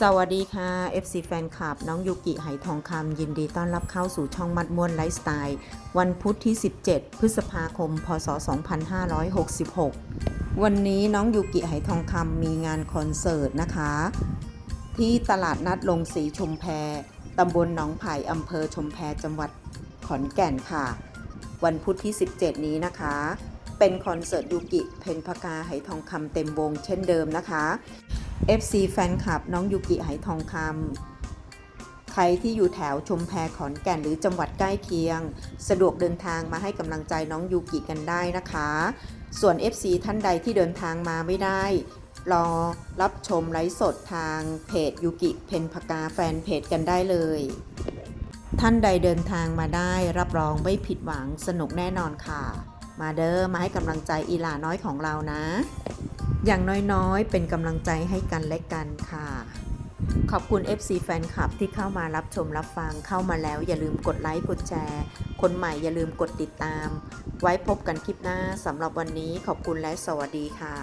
สวัสดีค่ะ FC แฟนคลับ น้องยูกิไหทองคำยินดีต้อนรับเข้าสู่ช่องมัดม่วนไลฟ์สไตล์ วันพุธที่ 17 พฤษภาคม พศ 2566 วันนี้น้องยูกิไหทองคำมีงานคอนเสิร์ตนะคะ ที่ตลาดนัดลงสีชุมแพตำบลหนองไผ่อำเภอชุมแพจังหวัดขอนแก่นค่ะ วันพุธที่ 17 นี้นะคะ เป็นคอนเสิร์ตยูกิเพนพกาไหทองคำเต็มวงเช่นเดิมนะคะ FC แฟนคลับน้องยูกิไหทองคำใครที่อยู่แถวชมแพขอนแก่นหรือจังหวัดใกล้เคียง สะดวกเดินทางมาให้กำลังใจน้องยูกิกันได้นะคะ ส่วน FC ท่านใดที่เดินทางมาไม่ได้ รอรับชมไลฟ์สดทางเพจยูกิเพนพกาแฟนเพจกันได้เลย ท่านใดเดินทางมาได้รับรองไม่ผิดหวังสนุกแน่นอนค่ะ มาเด้อมาให้กำลังใจอีหลาน้อยของเรานะ อย่างน้อยๆ เป็นกำลังใจให้กันและกันค่ะ ขอบคุณ FC แฟนคลับที่เข้ามารับชมรับฟังเข้ามาแล้ว อย่าลืมกดไลค์กดแชร์ คนใหม่อย่าลืมกดติดตาม ไว้พบกันคลิปหน้าสำหรับวันนี้ขอบคุณและสวัสดีค่ะ